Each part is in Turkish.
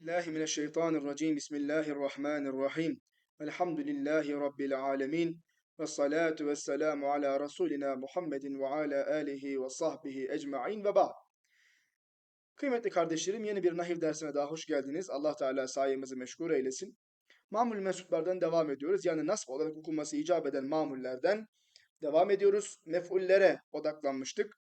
Billahi mineşşeytanirracim. Bismillahirrahmanirrahim. Elhamdülillahi Rabbil alemin. Ve salatu ve selamu ala Resulina Muhammedin ve ala alihi ve sahbihi ecma'in ve ba'd. Kıymetli kardeşlerim yeni bir nahiv dersine daha hoş geldiniz. Allah Teala sayemizi meşgul eylesin. Mamul mensuplardan devam ediyoruz. Yani nasb olarak okunması icap eden mamullerden devam ediyoruz. Mef'ullere odaklanmıştık.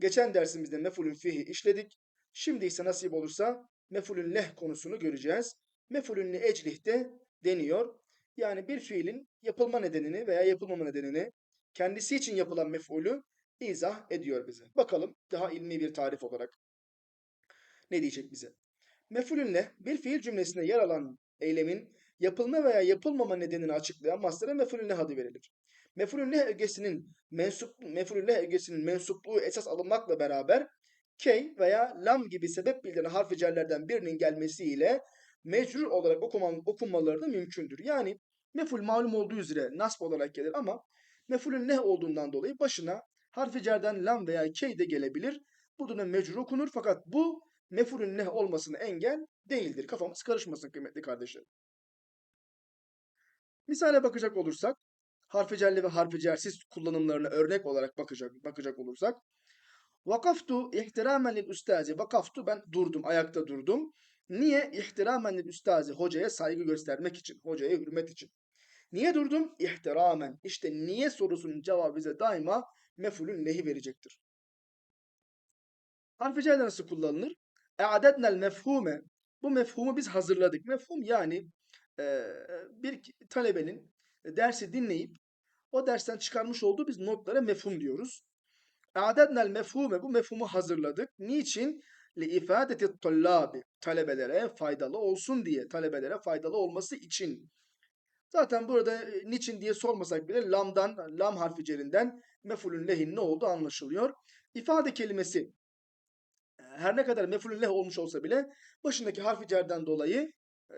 Geçen dersimizde mef'ulün fihi işledik. Şimdi ise nasip olursa mef'ulün leh konusunu göreceğiz. Mef'ulün li eclih de deniyor. Yani bir fiilin yapılma nedenini veya yapılmama nedenini kendisi için yapılan mef'ulü izah ediyor bize. Bakalım daha ilmi bir tarif olarak ne diyecek bize? Mef'ulün leh bir fiil cümlesinde yer alan eylemin yapılma veya yapılmama nedenini açıklayan maslara mef'ulün leh adı verilir. Mef'ulün leh ögesinin mensup mef'ulün leh ögesinin mensupluğu esas alınmakla beraber key veya lam gibi sebep bildiren harfi cerlerden birinin gelmesiyle mecrur olarak okuman, okunmaları da mümkündür. Yani meful malum olduğu üzere nasb olarak gelir ama mefulün ne olduğundan dolayı başına harfi cerden lam veya key de gelebilir. Bu dönem mecrur okunur fakat bu mefulün ne olmasına engel değildir. Kafamız karışmasın kıymetli kardeşlerim. Misale bakacak olursak harfi cerli ve harfi cersiz kullanımlarına örnek olarak bakacak bakacak olursak Vakaftu ihtiramen lil üstazi. Vakaftu ben durdum, ayakta durdum. Niye? İhtiramen lil üstazi. Hocaya saygı göstermek için, hocaya hürmet için. Niye durdum? İhtiramen. İşte niye sorusunun cevabı bize daima mefulün lehi verecektir. Harfi nasıl kullanılır? E'adednel mefhume. Bu mefhumu biz hazırladık. Mefhum yani e, bir talebenin dersi dinleyip o dersten çıkarmış olduğu biz notlara mefhum diyoruz. A'dadnel mefhume bu mefhumu hazırladık. Niçin? Li ifadeti tullabi. Talebelere faydalı olsun diye. Talebelere faydalı olması için. Zaten burada niçin diye sormasak bile lamdan, lam harfi cerinden mefulün lehin ne olduğu anlaşılıyor. İfade kelimesi her ne kadar mefulün leh olmuş olsa bile başındaki harfi cerden dolayı e,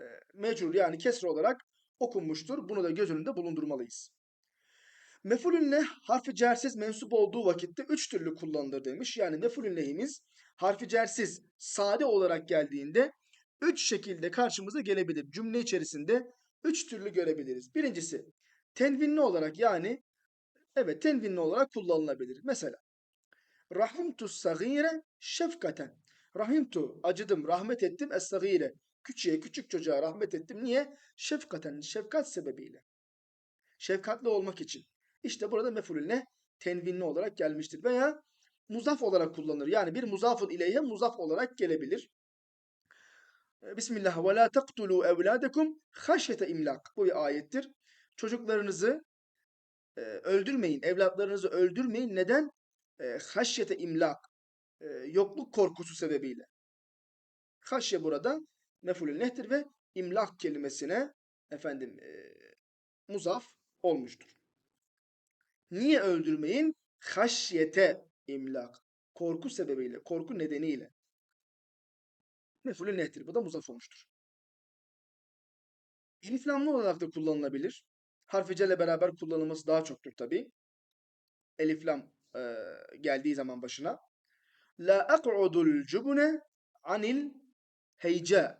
yani kesre olarak okunmuştur. Bunu da göz önünde bulundurmalıyız. Mefulün leh harfi cersiz mensup olduğu vakitte üç türlü kullanılır demiş. Yani mefulün lehimiz harfi cersiz sade olarak geldiğinde üç şekilde karşımıza gelebilir. Cümle içerisinde üç türlü görebiliriz. Birincisi tenvinli olarak yani evet tenvinli olarak kullanılabilir. Mesela Rahimtu sagire şefkaten. Rahimtu acıdım, rahmet ettim es-sagire. Küçüğe, küçük çocuğa rahmet ettim. Niye? Şefkaten, şefkat sebebiyle. Şefkatli olmak için. İşte burada mefulün? Tenvinli olarak gelmiştir. Veya muzaf olarak kullanılır. Yani bir muzafın ileyhe muzaf olarak gelebilir. Bismillah ve la taqtulu evladekum haşyete imlak. Bu bir ayettir. Çocuklarınızı e, öldürmeyin, evlatlarınızı öldürmeyin. Neden? E, haşyete imlak. E, yokluk korkusu sebebiyle. Haşye burada mefulün nehtir ve imlak kelimesine efendim e, muzaf olmuştur. Niye öldürmeyin? Haşyete imlak. Korku sebebiyle, korku nedeniyle. Mefulü nehtir. Bu da muzaf olmuştur. Eliflamlı olarak da kullanılabilir. Harfi celle beraber kullanılması daha çoktur tabi. Eliflam e, geldiği zaman başına. La ak'udul cubune anil heyce.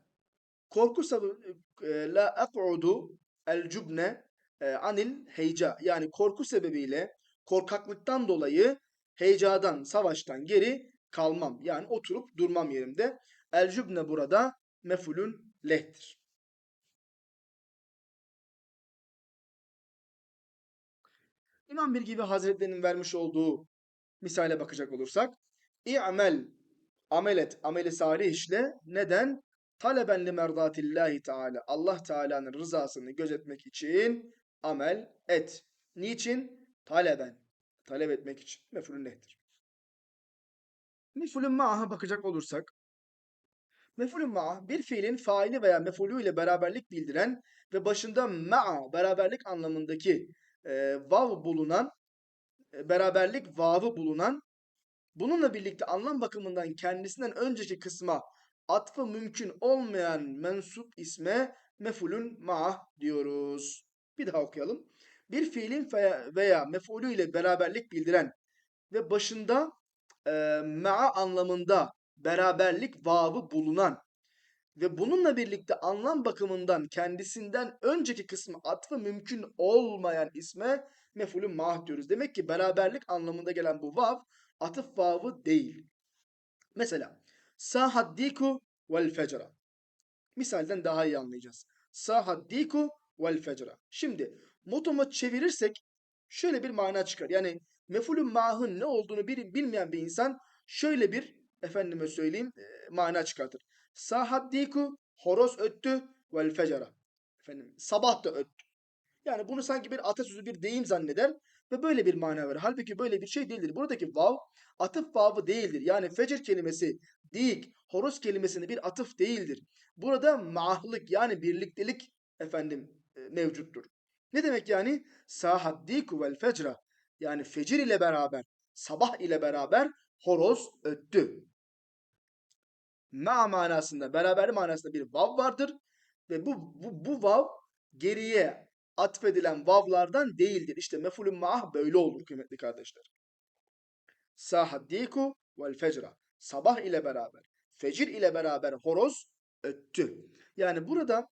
Korku sebebi e, la ak'udu el cubne e, anil heyca yani korku sebebiyle korkaklıktan dolayı heyecadan, savaştan geri kalmam. Yani oturup durmam yerimde. El cübne burada mefulün lehtir. İmam bir gibi Hazretlerinin vermiş olduğu misale bakacak olursak İ'mel amelet ameli salih işle neden? Taleben li merdatillahi teala Allah Teala'nın rızasını gözetmek için amel et. Niçin? Taleben. Talep etmek için. Mefulün nehtir. Mefulün ma'aha bakacak olursak Mefulün ma'a bir fiilin faili veya mefulü ile beraberlik bildiren ve başında ma'a beraberlik anlamındaki e, vav bulunan e, beraberlik vavı bulunan bununla birlikte anlam bakımından kendisinden önceki kısma atfı mümkün olmayan mensup isme mefulün ma diyoruz. Bir daha okuyalım. Bir fiilin veya mef'ulü ile beraberlik bildiren ve başında e, ma'a anlamında beraberlik vavı bulunan ve bununla birlikte anlam bakımından kendisinden önceki kısmı atfı mümkün olmayan isme mef'ulün mah diyoruz. Demek ki beraberlik anlamında gelen bu vav atıf vavı değil. Mesela sahaddiku vel fecra. Misalden daha iyi anlayacağız. Sahaddiku vel fecra. Şimdi motomu çevirirsek şöyle bir mana çıkar. Yani mef'ulün mahın ne olduğunu bir, bilmeyen bir insan şöyle bir efendime söyleyeyim e, mana çıkartır. Sahaddiku horoz öttü vel fecra. Efendim sabah da öttü. Yani bunu sanki bir atasözü bir deyim zanneder ve böyle bir mana verir. Halbuki böyle bir şey değildir. Buradaki vav atıf vavı değildir. Yani fecr kelimesi dik, horoz kelimesinin bir atıf değildir. Burada mahlık yani birliktelik efendim mevcuttur. Ne demek yani? Sahaddiku vel fecra. Yani fecir ile beraber, sabah ile beraber horoz öttü. Ma manasında, beraber manasında bir vav vardır. Ve bu, bu, bu vav geriye atfedilen vavlardan değildir. İşte mefulün ma'ah böyle olur kıymetli kardeşler. Sahaddiku vel fecra. Sabah ile beraber, fecir ile beraber horoz öttü. Yani burada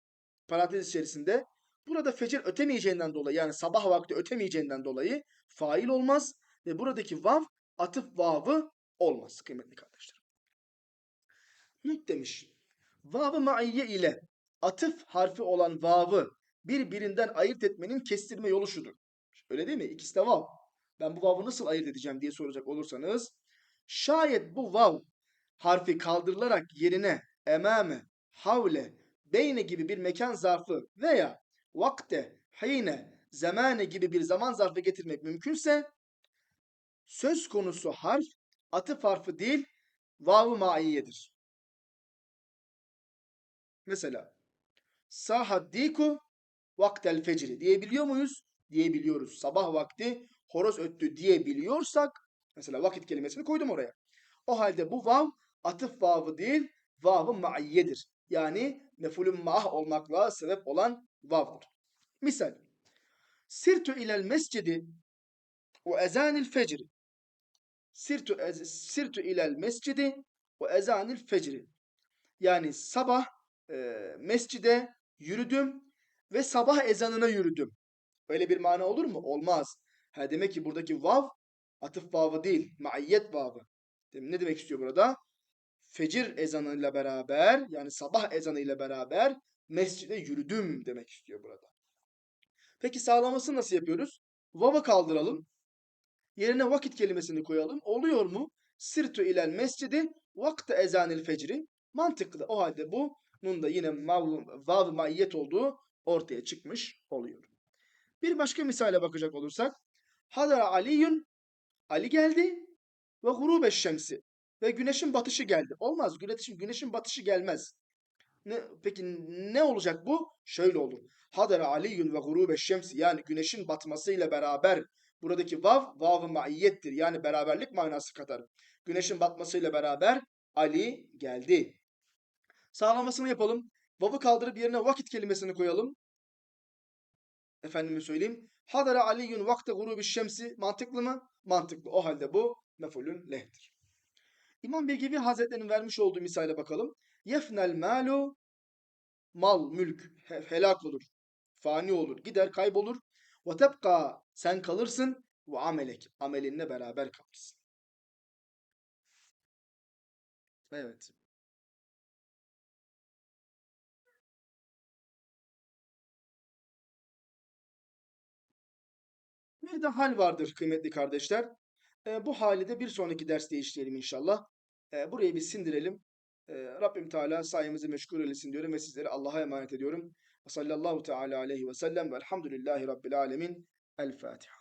parantez içerisinde burada fecir ötemeyeceğinden dolayı yani sabah vakti ötemeyeceğinden dolayı fail olmaz ve buradaki vav atıf vavı olmaz kıymetli kardeşler. Nut demiş. Vavı ma'iyye ile atıf harfi olan vavı birbirinden ayırt etmenin kestirme yolu şudur. Öyle değil mi? İkisi de vav. Ben bu vav'ı nasıl ayırt edeceğim diye soracak olursanız şayet bu vav harfi kaldırılarak yerine emame, havle, beyne gibi bir mekan zarfı veya vakte, hine, zamane gibi bir zaman zarfı getirmek mümkünse söz konusu harf atıf harfi değil vav-ı maiyedir. Mesela sahaddiku vaktel fecri diyebiliyor muyuz? Diyebiliyoruz. Sabah vakti horoz öttü diyebiliyorsak mesela vakit kelimesini koydum oraya. O halde bu vav atıf vavı değil vav-ı maiyyedir. Yani mefulün ma'ah olmakla sebep olan vav'dır. Misal Sirtu ilel mescidi ve ezanil fecri Sirtu, sirtu ilel mescidi ve ezanil fecri Yani sabah e, mescide yürüdüm ve sabah ezanına yürüdüm. Öyle bir mana olur mu? Olmaz. Ha, demek ki buradaki vav atıf vavı değil, maiyet vavı. Ne demek istiyor burada? Fecir ezanıyla beraber yani sabah ezanıyla beraber mescide yürüdüm demek istiyor burada. Peki sağlamasını nasıl yapıyoruz? Vav'ı kaldıralım. Yerine vakit kelimesini koyalım. Oluyor mu? Sirtu ilel mescidi vakti ezanil fecri. Mantıklı. O halde bu bunun da yine vav maiyet olduğu ortaya çıkmış oluyor. Bir başka misale bakacak olursak Hadara Aliyun Ali geldi ve gurube şemsi ve güneşin batışı geldi. Olmaz. Güneşin, güneşin batışı gelmez. Ne, peki ne olacak bu? Şöyle olur. Hadara Aliyun ve gurube şemsi yani güneşin batmasıyla beraber buradaki vav vav-ı maiyettir. Yani beraberlik manası katar. Güneşin batmasıyla beraber Ali geldi. Sağlamasını yapalım. Vav'ı kaldırıp yerine vakit kelimesini koyalım. Efendime söyleyeyim. Hadara aliyun vakte gurubi şemsi mantıklı mı? Mantıklı. O halde bu mefulün lehtir. İmam Bilgevi Hazretleri'nin vermiş olduğu misale bakalım. Yefnel malu mal, mülk helak olur. Fani olur. Gider, kaybolur. Ve tebka sen kalırsın. Ve amelek amelinle beraber kalırsın. Evet. Bir de hal vardır kıymetli kardeşler. E, bu hali de bir sonraki derste işleyelim inşallah. E, burayı bir sindirelim. E, Rabbim Teala sayemizi meşgul eylesin diyorum ve sizleri Allah'a emanet ediyorum. Sallallahu teala aleyhi ve sellem ve elhamdülillahi rabbil alemin. El Fatiha.